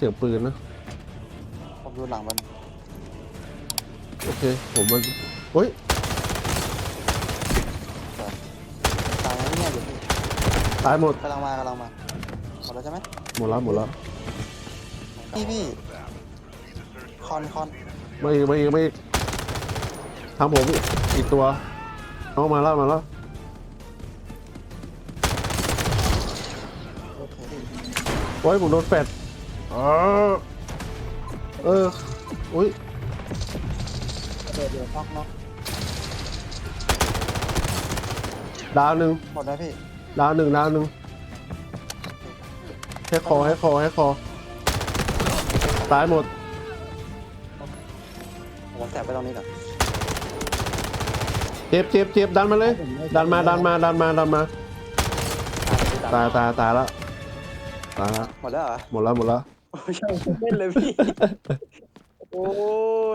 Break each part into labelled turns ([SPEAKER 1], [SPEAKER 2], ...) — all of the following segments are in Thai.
[SPEAKER 1] สียงปืนนะ
[SPEAKER 2] ผมดูหลังมัน
[SPEAKER 1] โอเค ผมมันเฮ้ย
[SPEAKER 2] ตายแล้วเนี่ยอยู่พี่
[SPEAKER 1] ตายหมด
[SPEAKER 2] กำลังมากำลังมาหมดแล้วใช่ไหม
[SPEAKER 1] หมดแล้วหมดแล้ว
[SPEAKER 2] พี่พี่คอนคอน
[SPEAKER 1] ไม่อีกไม่อีกไม่อีกทางผมอีกอีกตัวน้องมาแล้วมาแล้ว
[SPEAKER 2] โอเคพี่
[SPEAKER 1] โอ้ยผมโดนแฟด อ๋อเออ อุ้ย
[SPEAKER 2] เดี๋ยวเดี๋ยวน็อกน็อก
[SPEAKER 1] ดาวหนึ่ง
[SPEAKER 2] หมดแล้วพี่
[SPEAKER 1] ดาวหนึ่งดาวหนึ่งให้คอให้คอให้คอตายหมด
[SPEAKER 2] ผมแตะไปตรงนี้ก่อน
[SPEAKER 1] เจ็บเจ็บเจ็บดันมาเลย ดันมาดันมาดันมาดันมา ตายตายตายแล้วตายแล้ว
[SPEAKER 2] หมดแล้วเหรอ
[SPEAKER 1] หมดแล้วหมดแล้ว
[SPEAKER 2] โอ้ยยังเล่นเลยพี่ โอ้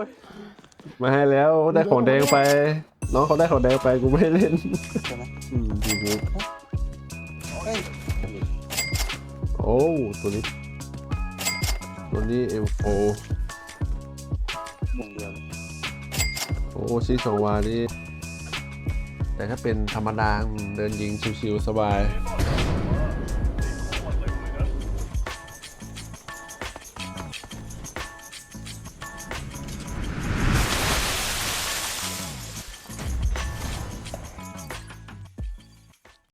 [SPEAKER 2] ย
[SPEAKER 1] มาให้แล้วได้ของแดงไป น้องเขาได้ของแดงไปกูไม่ได้เล่น
[SPEAKER 2] ใช่ไหม
[SPEAKER 1] อืมดีเลย
[SPEAKER 2] เฮ้ย
[SPEAKER 1] โอ้ตัวนี้ ตัวนี้ M4
[SPEAKER 2] หนึ่งเดียวเลย
[SPEAKER 1] โอ้ชีสองวานี่แต่ถ้าเป็นธรรมดาอืมเดินยิงชิวๆสบาย
[SPEAKER 3] Enemy